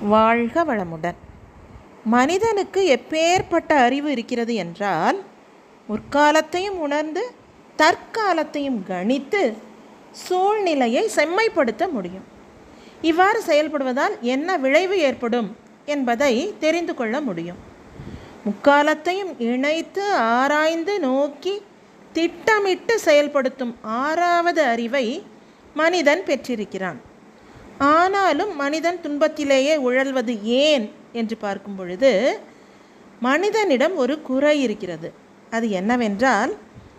வாழ்க வளமுடன். மனிதனுக்கு எப்பேற்பட்ட அறிவு இருக்கிறது என்றால் முற்காலத்தையும் உணர்ந்து தற்காலத்தையும் கணித்து சூழ்நிலையை செம்மைப்படுத்த முடியும். இவ்வாறு செயல்படுவதால் என்ன விளைவு ஏற்படும் என்பதை தெரிந்து கொள்ள முடியும். முக்காலத்தையும் இணைத்து ஆராய்ந்து நோக்கி திட்டமிட்டு செயல்படுத்தும் ஆறாவது அறிவை மனிதன் பெற்றிருக்கிறான். ஆனாலும் மனிதன் துன்பத்திலேயே உழல்வது ஏன் என்று பார்க்கும் பொழுது மனிதனிடம் ஒரு குறை இருக்கிறது. அது என்னவென்றால்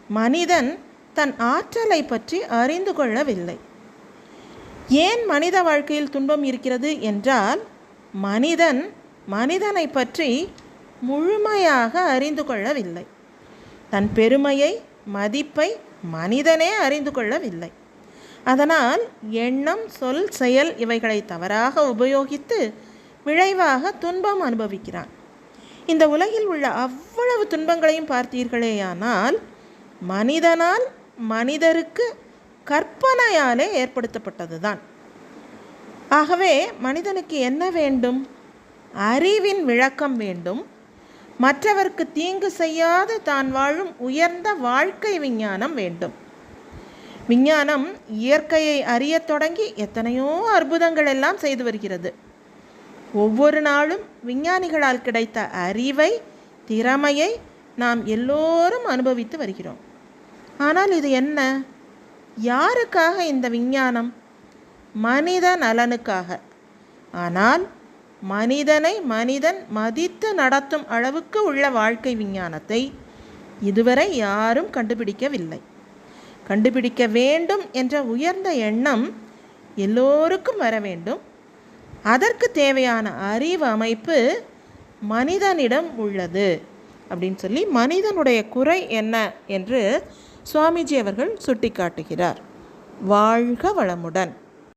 மனிதன் தன் ஆற்றலை பற்றி அறிந்து கொள்ளவில்லை. ஏன் மனித வாழ்க்கையில் துன்பம் இருக்கிறது என்றால் மனிதன் மனிதனை பற்றி முழுமையாக அறிந்து கொள்ளவில்லை. தன் பெருமையை மதிப்பை மனிதனே அறிந்து கொள்ளவில்லை. அதனால் எண்ணம் சொல் செயல் இவைகளை தவறாக உபயோகித்து விளைவாக துன்பம் அனுபவிக்கிறான். இந்த உலகில் உள்ள அவ்வளவு துன்பங்களையும் பார்த்தீர்களேயானால் மனிதனால் மனிதருக்கு கற்பனையாலே ஏற்படுத்தப்பட்டதுதான். ஆகவே மனிதனுக்கு என்ன வேண்டும்? அறிவின் விளக்கம் வேண்டும். மற்றவர்க்கு தீங்கு செய்யாத தான் வாழும் உயர்ந்த வாழ்க்கை விஞ்ஞானம் வேண்டும். விஞ்ஞானம் இயற்கையை அறியத் தொடங்கி எத்தனையோ அற்புதங்கள் எல்லாம் செய்து வருகிறது. ஒவ்வொரு நாளும் விஞ்ஞானிகளால் கிடைத்த அறிவை திறமையை நாம் எல்லோரும் அனுபவித்து வருகிறோம். ஆனால் இது என்ன? யாருக்காக இந்த விஞ்ஞானம்? மனித நலனுக்காக. ஆனால் மனிதனை மனிதன் மதித்து நடத்தும் அளவுக்கு உள்ள வாழ்க்கை விஞ்ஞானத்தை இதுவரை யாரும் கண்டுபிடிக்கவில்லை. கண்டுபிடிக்க வேண்டும் என்ற உயர்ந்த எண்ணம் எல்லோருக்கும் வர வேண்டும். அதற்கு தேவையான அறிவு அமைப்பு மனிதனிடம் உள்ளது அப்படின்னு சொல்லி மனிதனுடைய குறை என்ன என்று சுவாமிஜி அவர்கள் சுட்டிக்காட்டுகிறார். வாழ்க வளமுடன்.